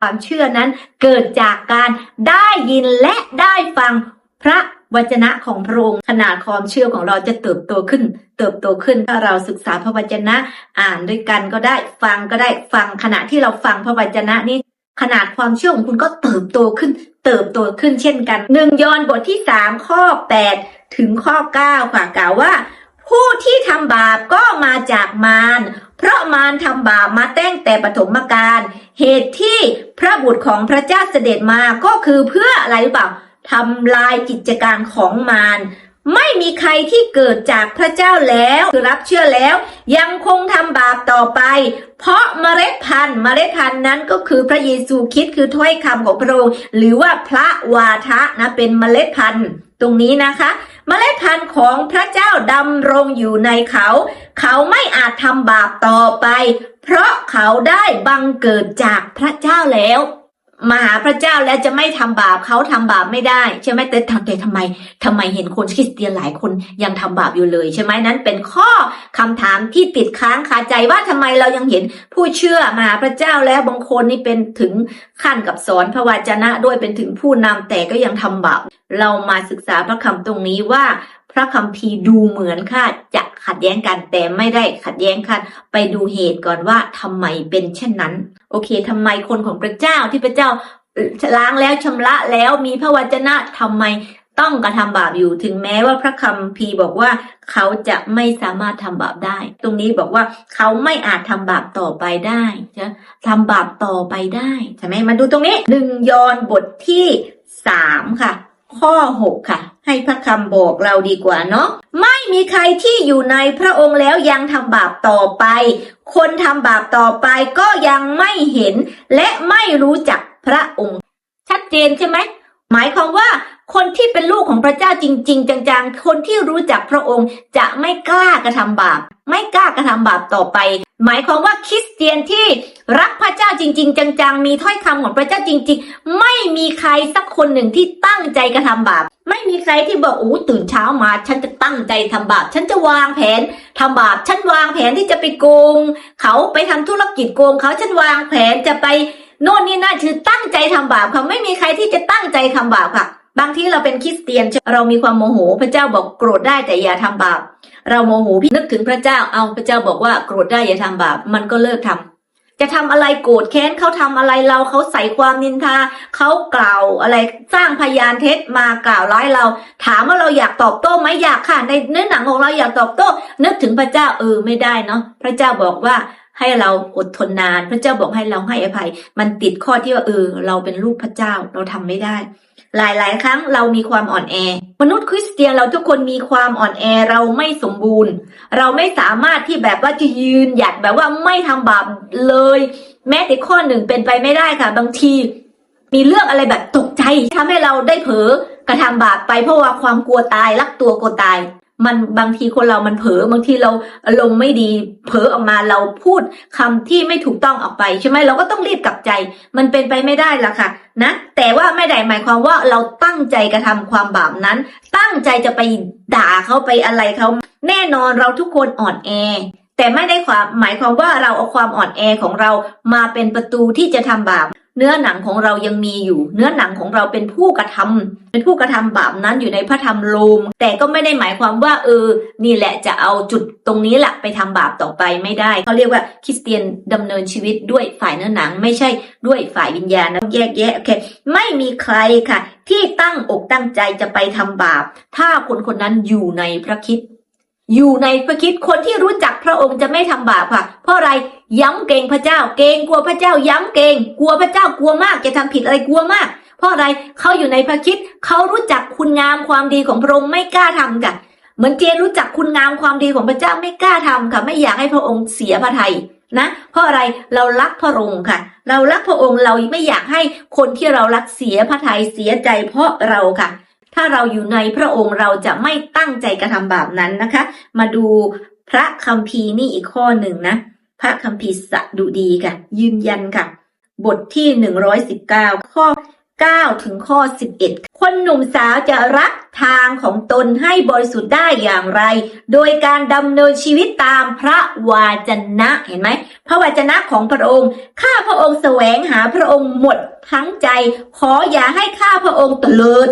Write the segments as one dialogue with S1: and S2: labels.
S1: ความเชื่อนั้นเกิดจากการได้ยินและได้ฟังพระวจนะของพระองค์ขนาดความเชื่อของเราจะเติบโตขึ้น เติบโตขึ้นถ้าเราศึกษาพระวจนะ อ่านด้วยกันก็ได้ฟังก็ได้ฟังขณะที่เราฟังพระวจนะนี้ขนาดความเชื่อของคุณก็เติบโตขึ้น เติบโตขึ้นเช่นกันหนึ่งยอนบทที่สามข้อแปดถึงข้อเก้าค่ะกล่าวว่า ผู้ที่ทำบาปก็มาจากมาร เพราะมารทำบาปมาแตั้งแต่ปฐมกาลเหตุที่พระบุตรของพระเจ้าเสด็จมาก็คือเพื่ออะไรหรือเปล่าทำลายกิจการของมารไม่มีใครที่เกิดจากพระเจ้าแล้วคือรับเชื่อแล้ว ยังคงทำบาปต่อไป เพราะเมล็ดพันธุ์เมล็ดพันธุ์นั้นก็คือพระเยซูคิดคือถ้อยคำของพระองค์หรือว่าพระวาทะนะเป็นเมล็ดพันธุ์ตรงนี้นะคะ เมล็ดพันธุ์ ของพระเจ้าดำรงอยู่ในเขา เขาไม่อาจทำบาปต่อไป เพราะเขาได้บังเกิดจากพระเจ้าแล้ว มาหาพระเจ้าแล้วจะไม่ทำบาปเขาทำบาปไม่ได้ ใช่ไหมแต่ทำแต่ทำไมทำไมเห็นคนคริสเตียนหลายคนยังทำบาปอยู่เลย ใช่ไหมนั้นเป็นข้อคำถามที่ติดค้างคาใจว่าทำไมเรายังเห็นผู้เชื่อมาหาพระเจ้าแล้วบางคนนี่เป็นถึงขั้นกับสอนพระวจนะด้วยเป็นถึงผู้นำแต่ก็ยังทำบาปเรามาศึกษาพระคำตรงนี้ว่า ระคัมภีร์ดูเหมือนค่ะจะขัดแย้งกันแต่ไม่ได้ขัดแย้งกันไปดูเหตุก่อนว่าทำไมเป็นเช่นนั้น โอเคทำไมคนของพระเจ้าที่พระเจ้าล้างแล้วชำระแล้วมีพระวจนะทำไมต้องกระทำบาปอยู่ถึงแม้ว่าพระคัมภีร์บอกว่าเขาจะไม่สามารถทำบาปได้ ตรงนี้บอกว่าเขาไม่อาจทำบาปต่อไปได้จะทำบาปต่อไปได้ใช่ไหมมาดูตรงนี้หนึ่งยอนบทที่สามค่ะ ข้อ6ค่ะ ให้พระคำบอกเราดีกว่าเนาะไม่มีใครที่อยู่ในพระองค์แล้วยังทำบาปต่อไป คนทำบาปต่อไปก็ยังไม่เห็น และไม่รู้จักพระองค์ ชัดเจนใช่ไหมหมายความว่า คนที่เป็นลูกของพระเจ้าจริง ๆ จังๆ คนที่รู้จักพระองค์จะไม่กล้ากระทำบาป ไม่กล้ากระทำบาปต่อไป หมายความว่าคริสเตียนที่รักพระเจ้าจริง ๆ จังๆ มีถ้อยคำของพระเจ้าจริง ๆ ไม่มีใครสักคนหนึ่งที่ตั้งใจกระทำบาป ไม่มีใครที่บอกโอ้ตื่นเช้ามา ฉันจะตั้งใจทำบาป ฉันจะวางแผนทำบาป ฉันวางแผนที่จะไปโกง เขาไปทำธุรกิจโกง เขาฉันวางแผนจะไปโน่นนี่นั่นคือตั้งใจทำบาปค่ะไม่มีใครที่จะตั้งใจทำบาปค่ะ บางทีเราเป็นคริสเตียนเรามีความโมโห พระเจ้าบอกโกรธได้แต่อย่าทำบาป เราโมโหพี่นึกถึงพระเจ้าเอาพระเจ้าบอกว่าโกรธได้อย่าทำบาป มันก็เลิกทำจะทำอะไรโกรธแค้นเขาทำอะไรเราเขาใส่ความนินทาเขากล่าวอะไรสร้างพยานเท็จมากล่าวร้ายเรา ถามว่าเราอยากตอบโต้ไหมอยากค่ะในเนื้อหนังของเราอยากตอบโต้ นึกถึงพระเจ้าเออไม่ได้เนาะพระเจ้าบอกว่าให้เราอดทนนาน พระเจ้าบอกให้เราให้อภัย มันติดข้อที่ว่าเออ เราเป็นลูกพระเจ้าเราทำไม่ได้ หลาย ๆ ครั้งเรามีความอ่อนแอ มนุษย์คริสเตียนเราทุกคนมีความอ่อนแอเราไม่สมบูรณ์ เราไม่สามารถที่แบบว่าจะยืนหยัดแบบว่าไม่ทำบาปเลย แม้แต่ข้อหนึ่งเป็นไปไม่ได้ค่ะ บางที มีเรื่องอะไรแบบตกใจทำให้เราได้เผลอกระทำบาปไปเพราะว่าความกลัวตายรักตัวกลัวตาย มันบางทีคนเรามันเผลอบางทีเราอารมณ์ไม่ดีเผลอออกมาเราพูดคำที่ไม่ถูกต้องออกไปใช่ไหมเราก็ต้องรีบกลับใจ มันเป็นไปไม่ได้ละค่ะนะแต่ว่าไม่ได้หมายความว่าเราตั้งใจกระทำความบาปนั้น ตั้งใจจะไปด่าเขาไปอะไรเขาแน่นอนเราทุกคนอ่อนแอแต่ไม่ได้ความหมายความว่าเราเอาความอ่อนแอของเรามาเป็นประตูที่จะทำบาป เนื้อหนังของเรายังมีอยู่ เนื้อหนังของเราเป็นผู้กระทำเป็นผู้กระทำบาปนั้นอยู่ในพระธรรมโลม แต่ก็ไม่ได้หมายความว่าเออ นี่แหละจะเอาจุดตรงนี้แหละไปทำบาปต่อไปไม่ได้เขาเรียกว่าคริสเตียนดำเนินชีวิตด้วยฝ่ายเนื้อหนัง ไม่ใช่ด้วยฝ่ายวิญญาณนะแยกแยะโอเคไม่มีใครค่ะ ที่ตั้งอกตั้งใจจะไปทำบาป ถ้าคนคนนั้นอยู่ในพระคิด อยู่ในพระคิดคนที่รู้จักพระองค์จะไม่ทำบาปค่ะ เพราะอะไรย้ำเกรงพระเจ้า เกรงกลัวพระเจ้า ย้ำเกรงกลัวพระเจ้ากลัวมากจะทำผิดอะไรกลัวมาก เพราะอะไรเขาอยู่ในพระคิดเขารู้จักคุณงามความดีของพระองค์ไม่กล้าทำค่ะเหมือนเจนรู้จักคุณงามความดีของพระเจ้าไม่กล้าทำค่ะ ไม่อยากให้พระองค์เสียพระทัยนะเพราะอะไรเรารักพระองค์ค่ะ เรารักพระองค์เราไม่อยากให้คนที่เรารักเสียพระทัยเสียใจเพราะเราค่ะ ถ้าเราอยู่ในพระองค์เราจะไม่ตั้งใจกระทำบาปนั้นนะคะ มาดูพระคัมภีร์นี่อีกข้อหนึ่งนะ พระคัมภีร์สดุดีค่ะ ยืนยันค่ะ บทที่หนึ่งร้อยสิบเก้าข้อ 9 ถึงข้อ 11 คนหนุ่มสาวจะรักทางของตนให้บริสุทธิ์ได้อย่างไร โดยการดำเนินชีวิตตามพระวาจนะเห็นไหม พระวาจนะของพระองค์ ข้าพระองค์แสวงหาพระองค์หมดทั้งใจ ขออย่าให้ข้าพระองค์ตลิด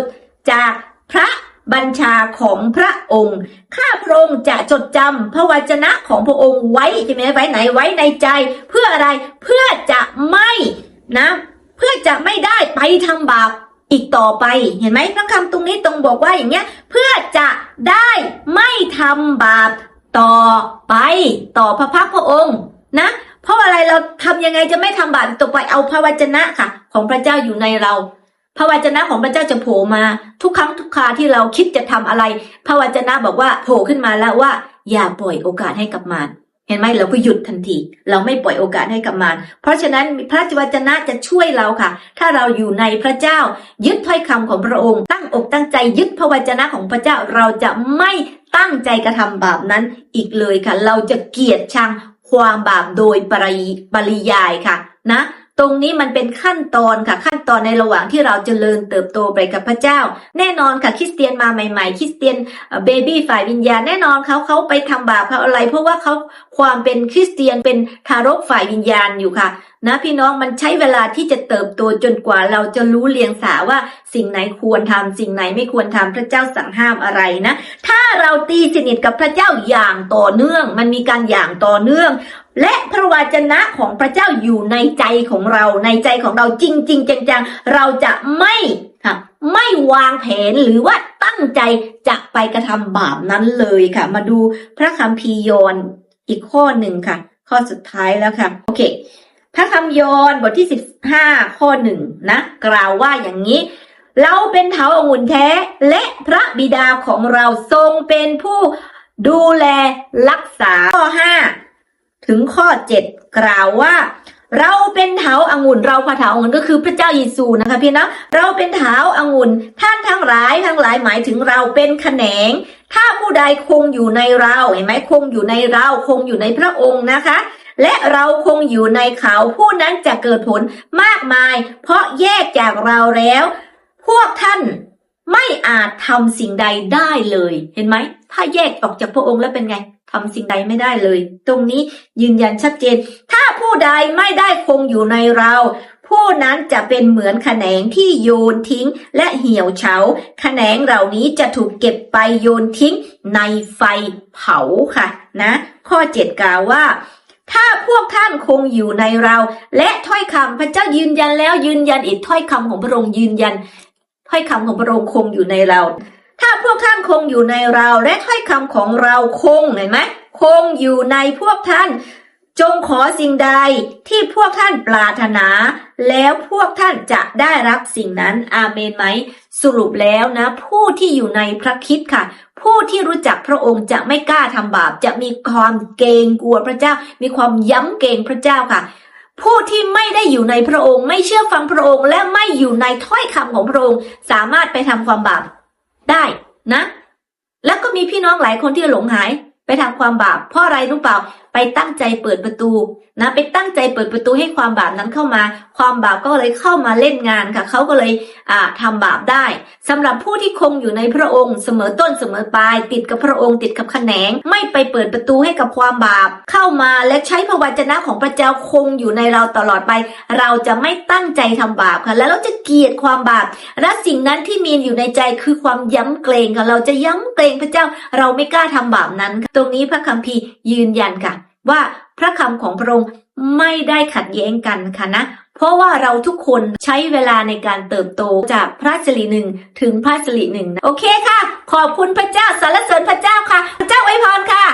S1: จากพระบัญชาของพระองค์ ข้าพระองค์จะจดจำพระวจนะของพระองค์ไว้ใช่ไหมไว้ไหนไว้ในใจ เพื่ออะไรเพื่อจะไม่นะ เพื่อจะไม่ได้ไปทำบาปอีกต่อไปเห็นไหมพระคำตรงนี้ตรงบอกว่าอย่างเงี้ย เพื่อจะได้ไม่ทำบาปต่อไป ต่อพระพักพระองค์นะ เพราะอะไรเราทำยังไงจะไม่ทำบาปต่อไปเอาพระวจนะค่ะ ของพระเจ้าอยู่ในเรา พระวจนะของพระเจ้าจะโผล่มาทุกครั้งทุกคราที่เราคิดจะทำอะไร พระวจนะบอกว่าโผล่ขึ้นมาแล้วว่า อย่าปล่อยโอกาสให้กับมารเห็นไหมเราก็หยุดทันที เราไม่ปล่อยโอกาสให้กับมารเพราะฉะนั้นพระวจนะจะช่วยเราค่ะ ถ้าเราอยู่ในพระเจ้า ยึดถ้อยคำของพระองค์ ตั้งอกตั้งใจยึดพระวจนะของพระเจ้าเราจะไม่ตั้งใจกระทำบาปนั้นอีกเลยค่ะ เราจะเกลียดชังความบาปโดยปริปริยายค่ะ นะ ตรงนี้มันเป็นขั้นตอนค่ะขั้นตอนในระหว่างที่เราจเจริญเติบโตไปกับพระเจ้า แน่นอนค่ะคริสเตียนมาใหม่ๆคริสเตียนเบบี้ฝ่ายวิญญาณแน่นอนเขาเขาไปทำบาปเขาอะไร เพราะว่าเขาความเป็นคริสเตียนเป็นทารกฝ่ายวิญญาณอยู่ค่ะนะพี่น้องมันใช้เวลาที่จะเติบโตจนกว่าเราจะรู้เลียงสาว่าสิ่งไหนควรทำสิ่งไหนไม่ควรทำพระเจ้าสั่งห้ามอะไรนะ ถ้าเราตีสนิทกับพระเจ้าอย่างต่อเนื่อง มันมีการอย่างต่อเนื่อง และพระวจนะของพระเจ้าอยู่ในใจของเราในใจของเราจริงๆจังๆ เราจะไม่ค่ะไม่วางแผนหรือว่าตั้งใจจะไปกระทำบาปนั้นเลยค่ะ มาดูพระคัมภีร์ยนอีกข้อหนึ่งค่ะ ข้อสุดท้ายแล้วค่ะ โอเค พระคำยอห์นบทที่สิบห้าข้อหนึ่งนะ กล่าวว่าอย่างนี้ เราเป็นเถาองุ่นแท้และพระบิดาของเราทรงเป็นผู้ดูแลรักษาข้อห้า ถึงข้อ 7 กล่าวว่า เราเป็นเถาองุ่น เราพระเถาองุ่นก็คือพระเจ้าเยซูนะคะพี่นะเราเป็นเถาองุ่น ท่านทั้งหลายทั้งหลายหมายถึงเราเป็นแขนง ถ้าผู้ใดคงอยู่ในเราเห็นไหมคงอยู่ในเราคงอยู่ในพระองค์นะคะและเราคงอยู่ในเขาผู้นั้นจะเกิดผลมากมาย เพราะแยกจากเราแล้ว พวกท่านไม่อาจทำสิ่งใดได้เลย เห็นไหม ถ้าแยกออกจากพระองค์แล้วเป็นไง ทำสิ่งใดไม่ได้เลย ตรงนี้ยืนยันชัดเจน ถ้าผู้ใดไม่ได้คงอยู่ในเรา ผู้นั้นจะเป็นเหมือนแขนงที่โยนทิ้งและเหี่ยวเฉาแขนงเหล่านี้จะถูกเก็บไปโยนทิ้งในไฟเผาค่ะนะ ข้อเจ็ดกล่าวว่าถ้าพวกท่านคงอยู่ในเรา และถ้อยคำพระเจ้ายืนยันแล้วยืนยันอีกถ้อยคำของพระองค์ยืนยัน ถ้อยคำของพระองค์คงอยู่ในเรา ถ้าพวกท่านคงอยู่ในเราและถ้อยคำของเราคงเห็นไหมคงอยู่ในพวกท่าน จงขอสิ่งใดที่พวกท่านปรารถนา แล้วพวกท่านจะได้รับสิ่งนั้นอาเมนไหม สรุปแล้วนะ ผู้ที่อยู่ในพระคิดค่ะ ผู้ที่รู้จักพระองค์จะไม่กล้าทำบาป จะมีความเกรงกลัวพระเจ้า มีความย้ำเกรงพระเจ้าค่ะผู้ที่ไม่ได้อยู่ในพระองค์ ไม่เชื่อฟังพระองค์ และไม่อยู่ในถ้อยคำของพระองค์ สามารถไปทำความบาป นะ แล้วก็มีพี่น้องหลายคนที่หลงหายไปทำความบาปเพราะอะไรรู้เปล่า ไปตั้งใจเปิดประตูนะไปตั้งใจเปิดประตูให้ความบาปนั้นเข้ามา ความบาปก็เลยเข้ามาเล่นงานค่ะเขาก็เลยอ่าทำบาปได้สำหรับผู้ที่คงอยู่ในพระองค์เสมอต้นเสมอปลาย ติดกับพระองค์ติดกับแขนง ไม่ไปเปิดประตูให้กับความบาปเข้ามาและใช้พระวจนะของพระเจ้าคงอยู่ในเราตลอดไป เราจะไม่ตั้งใจทำบาปค่ะ แล้วเราจะเกลียดความบาปและสิ่งนั้นที่มีอยู่ในใจคือความย้ำเกรงค่ะเราจะย้ำเกรงพระเจ้าเราไม่กล้าทำบาปนั้น ตรงนี้พระคัมภีร์ยืนยันค่ะ ว่าพระคำของพระองค์ไม่ได้ขัดแย้งกันค่ะนะ เพราะว่าเราทุกคนใช้เวลาในการเติบโตจากพระสิริหนึ่งถึงพระสิริหนึ่งโอเคค่ะ ขอบคุณพระเจ้าสรรเสริญพระเจ้าค่ะ พระเจ้าอวยพรค่ะ